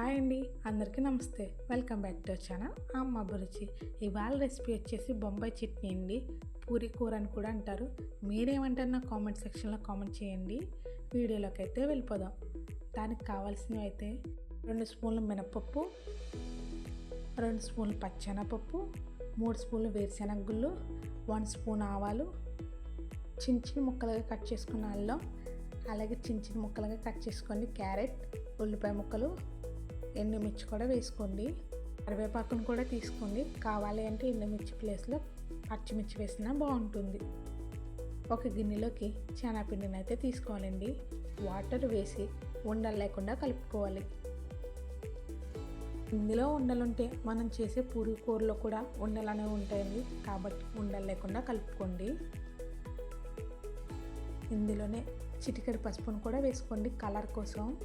Hi అండి అందరికీ నమస్తే. Welcome back to channel. అమ్మ అభిరుచి ఇవాళ రెసిపీ వచ్చేసి బొంబాయి చట్నీ అండి. పూరి కూర అని కూడా అంటారు. మీరేమంటారు నా కామెంట్ సెక్షన్లో కామెంట్ చేయండి. వీడియోలోకి అయితే వెళ్ళిపోదాం. దానికి కావాల్సినవి అయితే రెండు స్పూన్లు మినపప్పు రెండు స్పూన్లు పచ్చెనపప్పు మూడు స్పూన్లు వేరుశెనగ గుళ్ళు వన్ స్పూన్ ఆవాలు. చిన్న చిన్న ముక్కలుగా కట్ చేసుకున్న అల్లం అలాగే చిన్న చిన్న ముక్కలుగా కట్ చేసుకోండి క్యారెట్ ఉల్లిపాయ ముక్కలు ఎండుమిర్చి కూడా వేసుకోండి. కరివేపాకును కూడా తీసుకోండి. కావాలి అంటే ఎండుమిర్చి ప్లేస్లో పచ్చిమిర్చి వేసినా బాగుంటుంది. ఒక గిన్నెలోకి శనగపిండిని అయితే తీసుకోవాలండి. వాటర్ వేసి ఉండలు లేకుండా కలుపుకోవాలి. ఇందులో ఉండలుంటే మనం చేసే పూరి కూరలో కూడా ఉండలు అనేవి ఉంటాయండి. కాబట్టి ఉండలు లేకుండా కలుపుకోండి. ఇందులోనే చిటికెడు పసుపును కూడా వేసుకోండి. కలర్ కోసం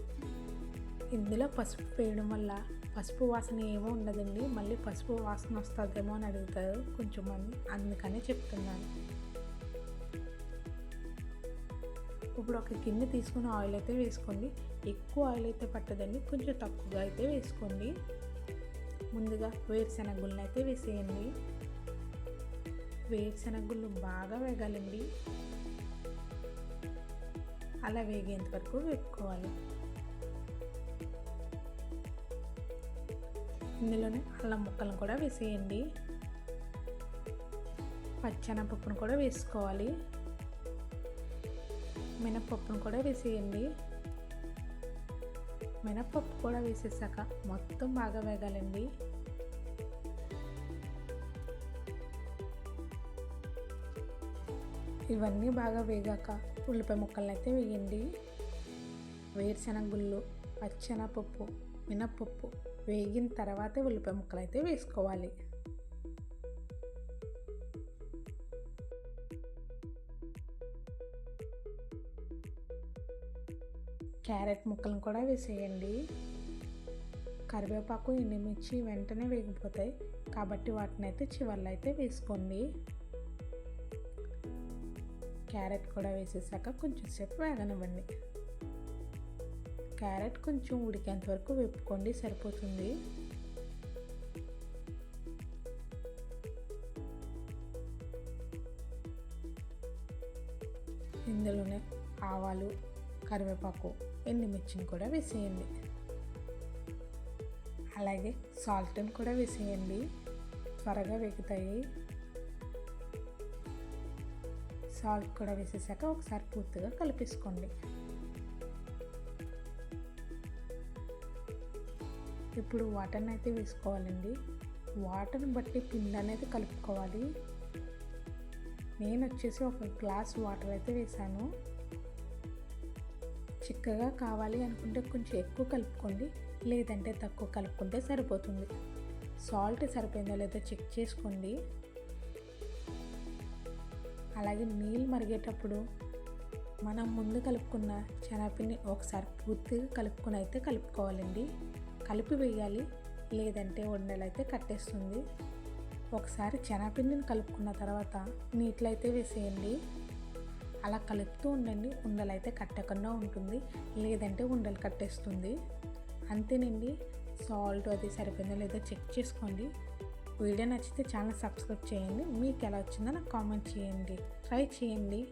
ఇందులో పసుపు వేయడం వల్ల పసుపు వాసన ఏమో ఉండదండి మళ్ళీ పసుపు వాసన వస్తుందేమో అని అడుగుతారు కొంచెం మంది అందుకని చెప్తున్నాను. ఇప్పుడు ఒక గిన్నె తీసుకుని ఆయిల్ అయితే వేసుకోండి. ఎక్కువ ఆయిల్ అయితే పట్టదండి కొంచెం తక్కువగా అయితే వేసుకోండి. ముందుగా వేరుశెనగుళ్ళని అయితే వేసేయండి. వేరుశెనగుళ్ళు బాగా వేగాలండి. అలా వేగేంత వరకు వేపుకోవాలి. ఇందులోనే అల్లం ముక్కలను కూడా వేసేయండి. పచ్చెనపప్పును కూడా వేసుకోవాలి. మినపప్పును కూడా వేసేయండి. మినపప్పు కూడా వేసేసాక మొత్తం బాగా వేగాలండి. ఇవన్నీ బాగా వేగాక ఉల్లిపాయ ముక్కలను అయితే వేయండి. వేరుశెనగ గుళ్ళు పచ్చెనపప్పు మినప్పప్పు వేగిన తర్వాతే ఉల్లిపాయ ముక్కలు అయితే వేసుకోవాలి. క్యారెట్ ముక్కలను కూడా వేసేయండి. కరివేపాకు ఎండుమిర్చి వెంటనే వేగిపోతాయి. కాబట్టి వాటిని అయితే చివర్లో అయితే వేసుకోండి. క్యారెట్ కూడా వేసేసాక కొంచెం సేపు వేగనివ్వండి. క్యారెట్ కొంచెం ఉడికేంత వరకు వేపుకోండి సరిపోతుంది. ఇందులోనే ఆవాలు కరివేపాకు ఎండుమిర్చిని కూడా వేసేయండి. అలాగే సాల్ట్ని కూడా వేసేయండి. త్వరగా వేగుతాయి. సాల్ట్ కూడా వేసేసాక ఒకసారి పూర్తిగా కలిపేసుకోండి. ఇప్పుడు వాటర్ని అయితే వేసుకోవాలండి. వాటర్ని బట్టి పిండి అనేది కలుపుకోవాలి. నేను వచ్చేసి ఒక గ్లాస్ వాటర్ అయితే వేసాను. చిక్కగా కావాలి అనుకుంటే కొంచెం ఎక్కువ కలుపుకోండి. లేదంటే తక్కువ కలుపుకుంటే సరిపోతుంది. సాల్ట్ సరిపోయిందో లేదో చెక్ చేసుకోండి. అలాగే నీళ్ళు మరిగేటప్పుడు మనం ముందు కలుపుకున్న శనగపిండి ఒకసారి పూర్తిగా కలుపుకొని అయితే కలుపుకోవాలండి. కలిపి వేయాలి. లేదంటే ఉండలు అయితే కట్టేస్తుంది. ఒకసారి శనగపిండిని కలుపుకున్న తర్వాత నీటిలో అయితే వేసేయండి. అలా కలుపుతూ ఉండండి. ఉండలు అయితే కట్టకుండా ఉంటుంది. లేదంటే ఉండలు కట్టేస్తుంది. అంతేనండి. సాల్ట్ అది సరిపోయిందో లేదో చెక్ చేసుకోండి. వీడియో నచ్చితే ఛానల్ సబ్స్క్రైబ్ చేయండి. మీకు ఎలా వచ్చిందో నాకు కామెంట్ చేయండి. ట్రై చేయండి.